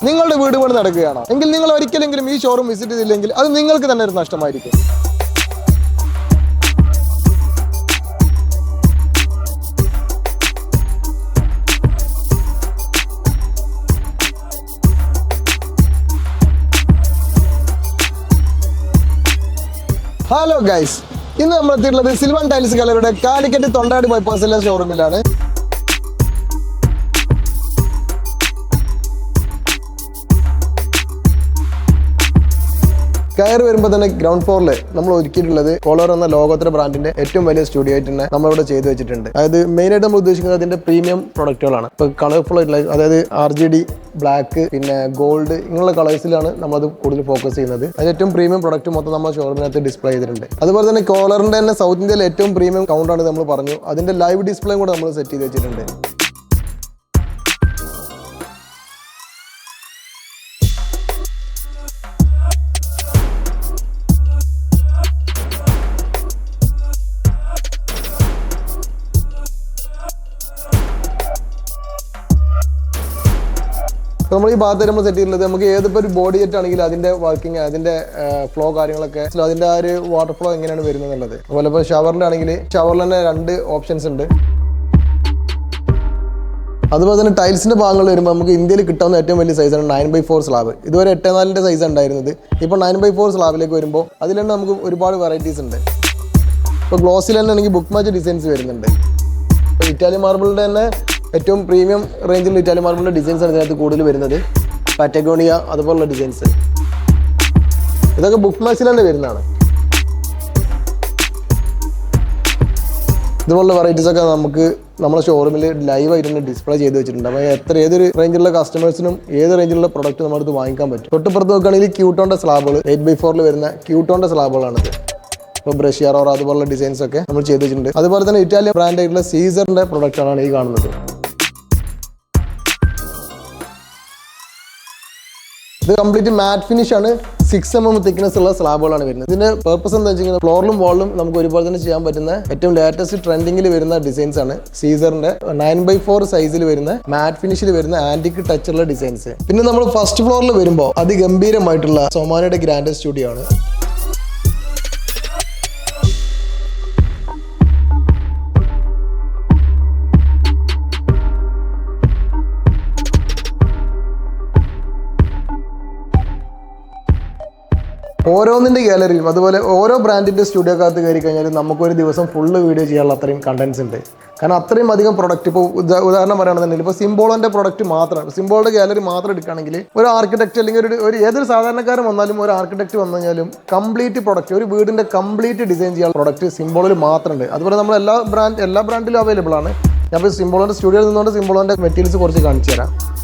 നിങ്ങളുടെ വീട് പണി നടക്കുകയാണോ? എങ്കിൽ നിങ്ങൾ ഒരിക്കലെങ്കിലും ഈ ഷോറൂം വിസിറ്റ് ചെയ്തില്ലെങ്കിൽ അത് നിങ്ങൾക്ക് തന്നെ ഒരു നഷ്ടമായിരിക്കും. ഹലോ ഗൈസ് ഇന്ന് നമ്മൾ എത്തിയിട്ടുള്ളത് സിൽവൻ ടൈൽസ് കളറുടെ കാലിക്കറ്റ് തൊണ്ടാടി ബൈപ്പാസിലെ ഷോറൂമിലാണ് കയറി വരുമ്പോൾ തന്നെ ഗ്രൗണ്ട് ഫ്ലോറിൽ നമ്മൾ ഒരുക്കിയിട്ടുള്ളത് കോളർ എന്ന ലോകോത്തര ബ്രാൻഡിന്റെ ഏറ്റവും വലിയ സ്റ്റുഡിയോ ആയിട്ട് തന്നെ നമ്മളിവിടെ ചെയ്തു വെച്ചിട്ടുണ്ട്. അതായത് മെയിൻ ആയിട്ട് നമ്മൾ ഉദ്ദേശിക്കുന്നത് അതിന്റെ പ്രീമിയം പ്രൊഡക്റ്റുകളാണ് ഇപ്പൊ കളർഫുൾ ആയിട്ടുള്ള അതായത് ആർ ജി ഡി ബ്ലാക്ക് പിന്നെ ഗോൾഡ് ഇങ്ങനെയുള്ള കളേഴ്സിലാണ് നമ്മളത് കൂടുതൽ ഫോക്കസ് ചെയ്യുന്നത്. അതിൽ ഏറ്റവും പ്രീമിയം പ്രൊഡക്റ്റ് മൊത്തം നമ്മൾ ഷോറൂമിനകത്ത് ഡിസ്പ്ലേ ചെയ്തിട്ടുണ്ട്. അതുപോലെ തന്നെ കോളറിന്റെ തന്നെ സൗത്ത് ഇന്ത്യയിലെ ഏറ്റവും പ്രീമിയം കൗണ്ടാണ് നമ്മൾ പറഞ്ഞു. അതിന്റെ ലൈവ് ഡിസ്പ്ലേയും കൂടെ നമ്മൾ സെറ്റ് ചെയ്ത് വെച്ചിട്ടുണ്ട്. നമ്മൾ ഈ ഭാഗത്ത് നമ്മൾ സെറ്റ് ചെയ്തിട്ടുള്ളത് നമുക്ക് ഏതിപ്പോൾ ഒരു ബോഡി ജെറ്റ് ആണെങ്കിലും അതിന്റെ വർക്കിംഗ് അതിന്റെ ഫ്ലോ കാര്യങ്ങളൊക്കെ so അതിന്റെ ആ ഒരു വാട്ടർ ഫ്ലോ എങ്ങനെയാണ് വരുന്നത് എന്നുള്ളത്. അതുപോലെ ഇപ്പോൾ ഷവറിലാണെങ്കിൽ ഷവറിൽ തന്നെ രണ്ട് ഓപ്ഷൻസ് ഉണ്ട്. അതുപോലെ തന്നെ ടൈൽസിന്റെ ഭാഗങ്ങൾ വരുമ്പോൾ നമുക്ക് ഇന്ത്യയിൽ കിട്ടാവുന്ന ഏറ്റവും വലിയ സൈസാണ് നയൻ ബൈ ഫോർ സ്ലാബ് ഇതുവരെ എട്ടേ നാലിന്റെ സൈസ് ഉണ്ടായിരുന്നത്. ഇപ്പോൾ നയൻ ബൈ ഫോർ സ്ലാബിലേക്ക് വരുമ്പോൾ അതിൽ തന്നെ നമുക്ക് ഒരുപാട് വെറൈറ്റീസ് ഉണ്ട്. ഇപ്പോൾ ഗ്ലോസിൽ തന്നെ ആണെങ്കിൽ ബുക്ക് മാച്ച് ഡിസൈൻസ് വരുന്നുണ്ട് ഇപ്പോൾ ഇറ്റാലിയൻ മാർബിളിന്റെ തന്നെ ഏറ്റവും പ്രീമിയം റേഞ്ചിൽ ഇറ്റാലിയൻ മാർബിളിന്റെ ഡിസൈൻസ് ആണ് ഇതിനകത്ത് കൂടുതൽ വരുന്നത്. പാറ്റഗോണിയ അതുപോലുള്ള ഡിസൈൻസ് ഇതൊക്കെ ബുക്ക് മാച്ചിൽ തന്നെ വരുന്നതാണ്. ഇതുപോലുള്ള വെറൈറ്റീസ് ഒക്കെ നമുക്ക് നമ്മുടെ ഷോറൂമിൽ ലൈവ് ആയിട്ട് തന്നെ ഡിസ്പ്ലേ ചെയ്ത് വെച്ചിട്ടുണ്ട്. അപ്പോൾ എത്ര ഏതൊരു റേഞ്ചിലുള്ള കസ്റ്റമേഴ്സിനും ഏത് റേഞ്ചിലുള്ള പ്രൊഡക്റ്റ് നമ്മുടെ വാങ്ങിക്കാൻ പറ്റും. തൊട്ടുപുറത്ത് നോക്കുകയാണെങ്കിൽ ക്യൂട്ടോണ്ട സ്ലാബുകൾ എയ്റ്റ് ബൈ ഫോറിൽ വരുന്ന ക്യൂട്ടോണ്ട സ്ലാബുകളാണിത് ഇപ്പോൾ ബ്രഷ് യാറോർ അതുപോലുള്ള ഡിസൈൻസ് ഒക്കെ നമ്മൾ ചെയ്ത് വെച്ചിട്ടുണ്ട്. അതുപോലെ തന്നെ ഇറ്റാലിയൻ ബ്രാൻഡായിട്ടുള്ള സീസറിന്റെ പ്രൊഡക്റ്റാണ് പ്രൊഡക്റ്റ് ഈ കാണുന്നത്. ഇത് കംപ്ലീറ്റ് മാറ്റ് ഫിനിഷ് ആണ്. സിക്സ് എം എം തിക്നെസ് ഉള്ള സ്ലാബുകളാണ് വരുന്നത്. ഇതിന്റെ പർപ്പസ് എന്താ വെച്ചാൽ ഫ്ലോറിലും വാളിലും നമുക്ക് ഒരുപോലെ തന്നെ ചെയ്യാൻ പറ്റുന്ന ഏറ്റവും ലേറ്റസ്റ്റ് ട്രെൻഡിംഗിൽ വരുന്ന ഡിസൈൻസ് ആണ് സീസറിന്റെ നയൻ ബൈ ഫോർ സൈസിൽ വരുന്ന മാറ്റ് ഫിനിഷിൽ വരുന്ന ആന്റിക് ടച്ചുള്ള ഡിസൈൻസ് പിന്നെ നമ്മൾ ഫസ്റ്റ് ഫ്ലോറിൽ വരുമ്പോൾ അതിഗംഭീരമായിട്ടുള്ള സൊമാനയുടെ ഗ്രാൻഡ് സ്റ്റുഡിയോ ആണ്. ഓരോന്നിന്റെ ഗാലറിയും അതുപോലെ ഓരോ ബ്രാൻഡിന്റെ സ്റ്റുഡിയോക്കകത്ത് കയറി കഴിഞ്ഞാൽ നമുക്കൊരു ദിവസം ഫുള്ള് വീഡിയോ ചെയ്യാനുള്ള അത്രയും കണ്ടൻസ് ഉണ്ട്. കാരണം അത്രയും അധികം പ്രൊഡക്റ്റ് ഇപ്പോൾ ഉദാ- ഉദാഹരണം പറയുകയാണെന്നുണ്ടെങ്കിൽ ഇപ്പോൾ സിംബോളോന്റെ പ്രൊഡക്റ്റ് മാത്രമാണ്. സിംബോളുടെ ഗാലറി മാത്രം എടുക്കുകയാണെങ്കിൽ ഒരു ആർക്കിടെക്ട് അല്ലെങ്കിൽ ഒരു ഒരു ഏതൊരു സാധാരണക്കാരൻ വന്നാലും ഒരു ആർക്കിടെക്ട് വന്നു കഴിഞ്ഞാലും കംപ്ലീറ്റ് പ്രൊഡക്റ്റ് ഒരു വീടിന്റെ കംപ്ലീറ്റ് ഡിസൈൻ ചെയ്യാനുള്ള പ്രൊഡക്റ്റ് സിംബോളിൽ മാത്രമുണ്ട്. അതുപോലെ നമ്മൾ എല്ലാ ബ്രാൻഡ് എല്ലാ ബ്രാൻഡിലും അവൈലബിൾ ആണ്. ഞാൻ ഇപ്പോൾ സിംബോളോന്റെ സ്റ്റുഡിയോയിൽ നിന്നുകൊണ്ട് സിംബോളോന്റെ മെറ്റീരിയൽസ് കുറച്ച് കാണിച്ചു തരാം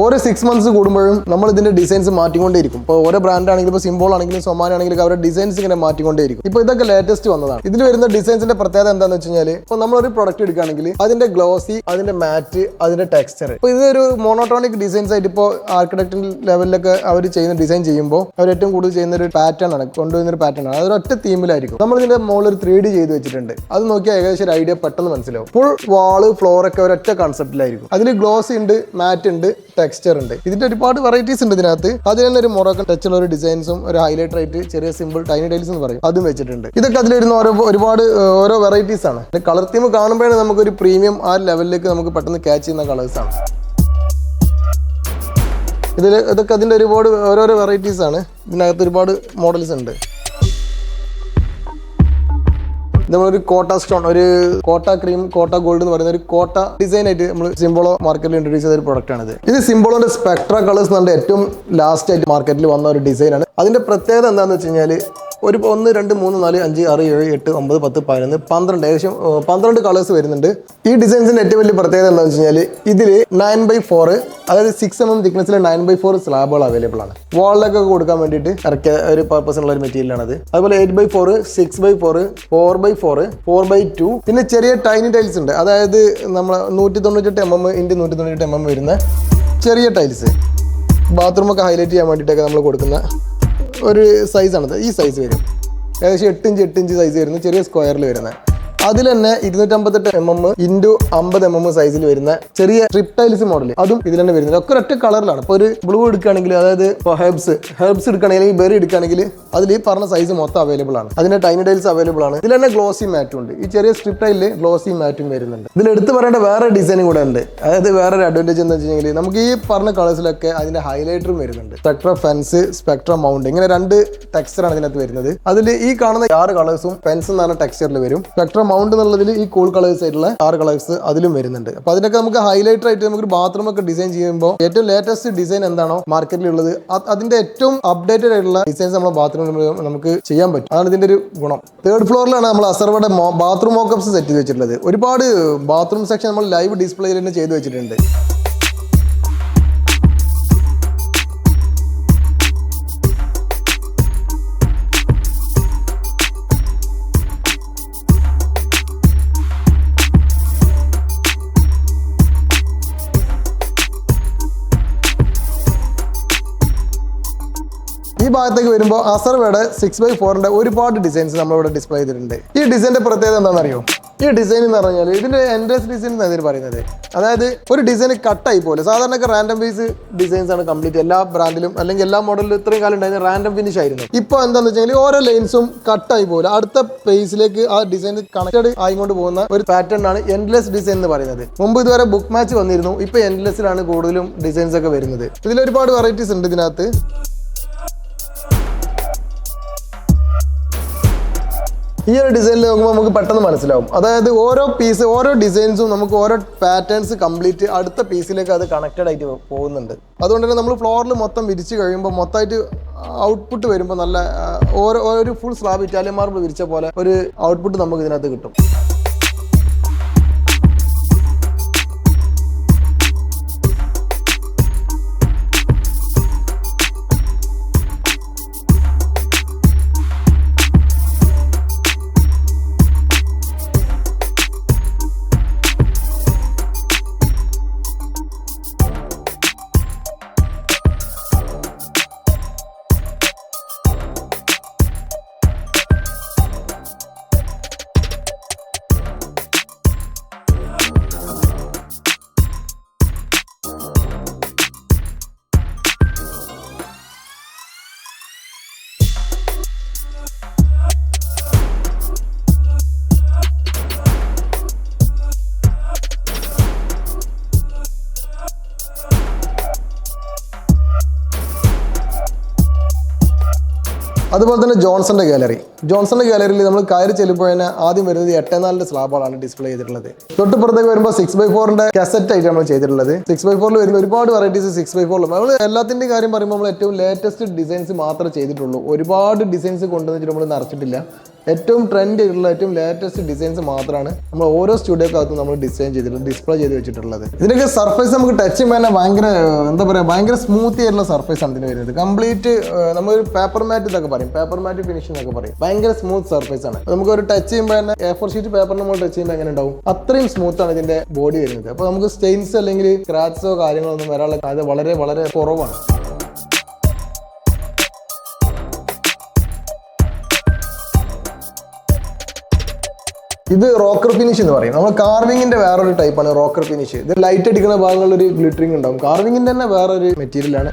ഓരോ സിക്സ് മന്ത്സ് കൂടുമ്പോഴും നമ്മൾ ഇതിന്റെ ഡിസൈൻസ് മാറ്റിക്കൊണ്ടേയിരിക്കും. ഇപ്പോൾ ഓരോ ബ്രാൻഡ് ആണെങ്കിലും ഇപ്പോൾ സിംബോൾ ആണെങ്കിലും സൊമാൻ ആണെങ്കിലും അവരുടെ ഡിസൈൻസ് ഇങ്ങനെ മാറ്റിക്കൊണ്ടേയിരിക്കും. ഇപ്പോൾ ഇതൊക്കെ ലേറ്റസ്റ്റ് വന്നതാണ്. ഇതിൽ വരുന്ന ഡിസൈൻസിന്റെ പ്രത്യേകത എന്താണെന്ന് വെച്ച് കഴിഞ്ഞാൽ ഇപ്പോൾ നമ്മളൊരു പ്രൊഡക്റ്റ് എടുക്കുകയാണെങ്കിൽ അതിന്റെ ഗ്ലോസി അതിന്റെ മാറ്റ് അതിന്റെ ടെക്സ്ചർ ഇപ്പോൾ ഇതൊരു മോണോട്ടോണിക് ഡിസൈൻസ് ആയിട്ട് ഇപ്പോൾ ആർക്കിടെക്ട് ലെവലിലൊക്കെ അവർ ചെയ്യുന്ന ഡിസൈൻ ചെയ്യുമ്പോൾ അവർ ഏറ്റവും കൂടുതൽ ചെയ്യുന്ന ഒരു പാറ്റേൺ ആണ് കൊണ്ടുവരുന്ന ഒരു പാറ്റേൺ ആണ്. അതൊരു ഒറ്റ തീമിലായിരിക്കും നമ്മൾ ഇതിന്റെ മുകളിൽ ഒരു ത്രീ ഡി ചെയ്ത് വെച്ചിട്ടുണ്ട്. അത് നോക്കിയാൽ ഏകദേശം ഒരു ഐഡിയ പെട്ടെന്ന് മനസ്സിലാവും. ഫുൾ വാൾ ഫ്ലോർ ഒക്കെ ഒരൊറ്റ കൺസെപ്റ്റിലായിരിക്കും അതിൽ ഗ്ലോസ് ഉണ്ട് മാറ്റ് ഉണ്ട് ടെക്സ്ചർ ഉണ്ട്. ഇതിന്റെ ഒരുപാട് വെറൈറ്റീസ് ഉണ്ട് ഇതിനകത്ത്. അതിൽ തന്നെ ഒരു മൊറോക്കൻ ടച്ച് ഉള്ള ഒരു ഡിസൈൻസും ഒരു ഹൈലൈറ്റർ ആയിട്ട് ചെറിയ സിമ്പിൾ ടൈനി ടൈൽസ് എന്ന് പറയും. അതും വെച്ചിട്ടുണ്ട്. ഇതൊക്കെ അതിലിരുന്ന ഓരോ ഒരുപാട് ഓരോ വെറൈറ്റീസ് ആണ്. കളർ തീം കാണുമ്പോഴാണ് നമുക്ക് ഒരു പ്രീമിയം ആ ലെവലിലേക്ക് നമുക്ക് പെട്ടെന്ന് ക്യാച്ച് ചെയ്യുന്ന കളേഴ്സ് ആണ്. ഇതിൽ ഇതൊക്കെ അതിന്റെ ഒരുപാട് ഓരോരോ വെറൈറ്റീസ് ആണ്. ഇതിനകത്ത് ഒരുപാട് മോഡൽസ് ഉണ്ട്. നമ്മളൊരു കോട്ട സ്റ്റോൺ ഒരു കോട്ട ക്രീം കോട്ട ഗോൾഡ് എന്ന് പറയുന്ന ഒരു കോട്ട ഡിസൈൻ ആയിട്ട് നമ്മൾ സിംബോളോ മാർക്കറ്റിൽ ഇൻട്രൊഡ്യൂസ് ചെയ്ത ഒരു പ്രൊഡക്റ്റ് ആണ് ഇത് സിംബോളോന്റെ സ്പെക്ട്ര കളേഴ്സ് എന്ന് പറഞ്ഞ ഏറ്റവും ലാസ്റ്റ് ആയിട്ട് മാർക്കറ്റിൽ വന്ന ഒരു ഡിസൈനാണ് അതിന്റെ പ്രത്യേകത എന്താണെന്ന് വെച്ച് കഴിഞ്ഞാൽ ഒരു ഒന്ന് രണ്ട് മൂന്ന് നാല് അഞ്ച് ആറ് ഏഴ് എട്ട് ഒമ്പത് പത്ത് പതിനൊന്ന് പന്ത്രണ്ട്. ഏകദേശം പന്ത്രണ്ട് കളേഴ്സ് വരുന്നുണ്ട്. ഈ ഡിസൈൻസിന്റെ ഏറ്റവും വലിയ പ്രത്യേകത എന്താണെന്ന് വെച്ച് കഴിഞ്ഞാൽ ഇതിൽ നയൻ ബൈ ഫോർ അതായത് സിക്സ് എം എം തിക്നെസ്സിൽ നയൻ ബൈ ഫോർ സ്ലാബുകൾ അവൈലബിൾ ആണ്. വാളിലൊക്കെ കൊടുക്കാൻ വേണ്ടിയിട്ട് ഇറക്കിയ ഒരു പർപ്പസ് ഉള്ള ഒരു മെറ്റീരിയൽ ആണത് അതുപോലെ eight by four six by four four by four four by two പിന്നെ ചെറിയ ടൈനി ടൈൽസ് ഉണ്ട്. അതായത് നമ്മൾ നൂറ്റി തൊണ്ണൂറ്റെട്ട് എം എം ഇന്റു നൂറ്റി തൊണ്ണൂറ്റെട്ട് എം എം വരുന്ന ചെറിയ ടൈൽസ് ബാത്റൂമൊക്കെ ഹൈലൈറ്റ് ചെയ്യാൻ വേണ്ടിയിട്ടൊക്കെ നമ്മൾ കൊടുക്കുന്ന ഒരു സൈസാണത് ഈ സൈസ് വരും. ഏകദേശം എട്ട് ഇഞ്ച് എട്ട് ഇഞ്ച് സൈസ് വരുന്ന. ചെറിയ സ്ക്വയറിൽ വരുന്നത്. അതിൽ തന്നെ ഇരുന്നൂറ്റമ്പത്തെട്ട് എം എം ഇന്റു അമ്പത് എം എം സൈസിൽ വരുന്ന ചെറിയ ട്രിപ്പ് ടൈൽസ് മോഡൽ അതും ഇതിൽ തന്നെ വരുന്നത്. ഒക്കെ ഒറ്റ കളറിലാണ് ഇപ്പോൾ ഒരു ബ്ലൂ എടുക്കുകയാണെങ്കിൽ അതായത് ഇപ്പോൾ ഹെർബ്സ് ഹെർബ്സ് എടുക്കുകയാണെങ്കിൽ ബെറി എടുക്കുകയാണെങ്കിൽ അതിൽ ഈ പറഞ്ഞ സൈസ് മൊത്തം അവൈലബിൾ ആണ്. അതിന്റെ ടൈനി ടൈൽസ് അവൈലബിൾ ആണ്. ഇതിൽ തന്നെ ഗ്ലോസി മാറ്റും ഉണ്ട്. ഈ ചെറിയ സ്ട്രിപ്പ് ടൈലിൽ ഗ്ലോസി മാറ്റും വരുന്നുണ്ട്. ഇതിൽ എടുത്തു പറയേണ്ട വേറെ ഡിസൈനും കൂടെ ഉണ്ട്. അതായത് വേറെ ഒരു അഡ്വാന്റേജ് എന്ന് വെച്ചിട്ടുണ്ടെങ്കിൽ നമുക്ക് ഈ പറഞ്ഞ കളേഴ്സിലൊക്കെ അതിന്റെ ഹൈലൈറ്ററും വരുന്നുണ്ട്. സ്പെക്ട്ര ഫെൻസ് സ്പെക്ട്ര മൗണ്ട് ഇങ്ങനെ രണ്ട് ടെക്സ്ചറാണ് ഇതിനകത്ത് വരുന്നത്. അതിൽ ഈ കാണുന്ന ആറ് കളേഴ്സും ഫെൻസ് എന്ന് പറഞ്ഞ ടെക്സ്ചറിൽ വരും. സ്പെക്ട്ര മൗണ്ട് എന്നുള്ളതിൽ ഈ കൂൾ കളേഴ്സ് ആയിട്ടുള്ള കാർ കളേഴ്സ് അതിലും വരുന്നുണ്ട്. അപ്പൊ അതിനൊക്കെ നമുക്ക് ഹൈലൈറ്റർ ആയിട്ട് നമുക്ക് ബാത്റൂം ഒക്കെ ഡിസൈൻ ചെയ്യുമ്പോൾ ഏറ്റവും ലേറ്റസ്റ്റ് ഡിസൈൻ എന്താണോ മാർക്കറ്റിൽ ഉള്ളത് അതിന്റെ ഏറ്റവും അപ്ഡേറ്റഡ് ആയിട്ടുള്ള ഡിസൈൻസ് നമ്മുടെ ബാത്റൂമിൽ നമുക്ക് ചെയ്യാൻ പറ്റും. അതാണ് ഇതിന്റെ ഒരു ഗുണം. തേർഡ് ഫ്ലോറിലാണ് നമ്മൾ അസർവയുടെ ബാത്റൂം മോക്കപ്സ് സെറ്റ് ചെയ്ത് വെച്ചിട്ടുള്ളത്. ഒരുപാട് ബാത്റൂം സെക്ഷൻ നമ്മൾ ലൈവ് ഡിസ്പ്ലേയിൽ തന്നെ ചെയ്ത് വെച്ചിട്ടുണ്ട്. ഭാഗത്തേക്ക് വരുമ്പോൾ അസർവയുടെ സിക്സ് ബൈ ഫോറിന്റെ ഒരുപാട് ഡിസൈൻസ് നമ്മളിവിടെ ഡിസ്പ്ലേ ചെയ്തിട്ടുണ്ട്. ഈ ഡിസൈന്റെ പ്രത്യേകത എന്താണെന്നറിയോ? ഈ ഡിസൈൻ എന്ന് പറഞ്ഞാൽ ഇതിന്റെ എൻട്രൻസ് ഡിസൈൻ എന്നാണ് ഇതിന് പറയുന്നത്. അതായത് ഒരു ഡിസൈൻ കട്ടായി പോലെ. സാധാരണ റാൻഡം പീസ് ഡിസൈൻസ് ആണ് കംപ്ലീറ്റ് എല്ലാ ബ്രാൻഡിലും അല്ലെങ്കിൽ എല്ലാ മോഡലിലും ഇത്രയും കാലം ഉണ്ടായിരുന്ന റാൻഡം ഫിനിഷ് ആയിരുന്നു. ഇപ്പോൾ എന്താണെന്ന് വെച്ചാൽ ഓരോ ലൈൻസും കട്ടായി പോലെ. അടുത്ത പേസിലേക്ക് ആ ഡിസൈൻ കണക്റ്റഡ് ആയിക്കൊണ്ട് പോകുന്ന ഒരു പാറ്റേൺ ആണ് എൻഡ്ലെസ് ഡിസൈൻ എന്ന് പറയുന്നത്. മുമ്പ് ഇതുവരെ ബുക്ക് മാച്ച് വന്നിരുന്നു. ഇപ്പോൾ എൻഡ്ലെസ്സിലാണ് കൂടുതലും ഡിസൈൻസ് ഒക്കെ വരുന്നത്. ഇതിൽ ഒരുപാട് വെറൈറ്റീസ് ഉണ്ട് ഇതിനകത്ത്. ഈ ഒരു ഡിസൈനിൽ നോക്കുമ്പോൾ നമുക്ക് പെട്ടെന്ന് മനസ്സിലാവും. അതായത് ഓരോ പീസ് ഓരോ ഡിസൈൻസും നമുക്ക് ഓരോ പാറ്റേൺസ് കംപ്ലീറ്റ് അടുത്ത പീസിലേക്ക് അത് കണക്റ്റഡ് ആയിട്ട് പോകുന്നുണ്ട്. അതുകൊണ്ട് തന്നെ നമ്മൾ ഫ്ലോറിൽ മൊത്തം വിരിച്ച് കഴിയുമ്പോൾ മൊത്തമായിട്ട് ഔട്ട്പുട്ട് വരുമ്പോൾ നല്ല ഓരോ ഒരു ഫുൾ സ്ലാബ് ഇറ്റാലിയൻ മാർബിൾ വിരിച്ച പോലെ ഒരു ഔട്ട്പുട്ട് നമുക്ക് ഇതിനകത്ത് കിട്ടും. അതുപോലെ തന്നെ ജോൺസന്റെ ഗാലറി. ജോൺസന്റെ ഗാലറിയിൽ നമ്മൾ കയറി ചെല്ലുമ്പോൾ തന്നെ ആദ്യം വരുന്നത് എട്ടേ നാലിന്റെ സ്ലാബുകളാണ് ഡിസ്പ്ലേ ചെയ്തിട്ടുള്ളത്. തൊട്ടുപുറത്തേക്ക് വരുമ്പോൾ സിക്സ് ബൈ ഫോറിന്റെ കസറ്റ് ആയിട്ട് നമ്മൾ ചെയ്തിട്ടുള്ളത്. സിക്സ് ബൈ ഫോറിൽ വരുന്ന ഒരുപാട് വെറൈറ്റീസ് സിക്സ് ബൈ ഫോറിലും നമ്മൾ എല്ലാത്തിന്റെ കാര്യം പറയുമ്പോൾ നമ്മൾ ഏറ്റവും ലേറ്റസ്റ്റ് ഡിസൈൻസ് മാത്രമേ ചെയ്തിട്ടുള്ളൂ. ഒരുപാട് ഡിസൈൻസ് കൊണ്ടുവന്നിട്ട് നമ്മൾ നിറച്ചിട്ടില്ല. ഏറ്റവും ട്രെൻഡ് ഉള്ള ഏറ്റവും ലേറ്റസ്റ്റ് ഡിസൈൻസ് മാത്രമാണ് നമ്മൾ ഓരോ സ്റ്റുഡിയോക്കകത്തും നമ്മൾ ഡിസൈൻ ചെയ്തിട്ടുള്ളത് ഡിസ്പ്ലേ ചെയ്ത് വെച്ചിട്ടുള്ളത്. ഇതിനൊക്കെ സർഫേസ് നമുക്ക് ടച്ച് ചെയ്യുമ്പോൾ ഭയങ്കര എന്താ പറയുക ഭയങ്കര സ്മൂത്തി ആയിട്ടുള്ള സർഫേസ് ആണ് ഇതിന് വരുന്നത്. കംപ്ലീറ്റ് നമ്മൾ പേപ്പർ മാറ്റ് എന്നൊക്കെ പറയും. പേപ്പർ മാറ്റ് ഫിനിഷ് എന്നൊക്കെ പറയും. ഭയങ്കര സ്മൂത്ത് സർഫേസ് ആണ്. നമുക്ക് ഒരു ടച്ച് ചെയ്യുമ്പോൾ തന്നെ എ ഫോർ ഷീറ്റ് പേപ്പർ നമ്മൾ ടച്ച് ചെയ്യുമ്പോൾ എങ്ങനെ ഉണ്ടാവും? അത്രയും സ്മൂത്ത് ആണ് ഇതിന്റെ ബോഡി വരുന്നത്. അപ്പോൾ നമുക്ക് സ്റ്റെയിൻസ് അല്ലെങ്കിൽ സ്ക്രാച്ചോ കാര്യങ്ങളോ ഒന്നും വരാനുള്ള സാധ്യത വളരെ വളരെ കുറവാണ്. ഇത് റോക്കർ ഫിനിഷ് എന്ന് പറയും. നമ്മൾ കാർവിങ്ങിന്റെ വേറൊരു ടൈപ്പാണ് റോക്കർ ഫിനിഷ് ഇത് ലൈറ്റ് അടിക്കുന്ന ഭാഗങ്ങളിൽ ഒരു ഗ്ലിറ്ററിങ് ഉണ്ടാവും. കാർവിങ്ങിന്റെ തന്നെ വേറൊരു മെറ്റീരിയലാണ്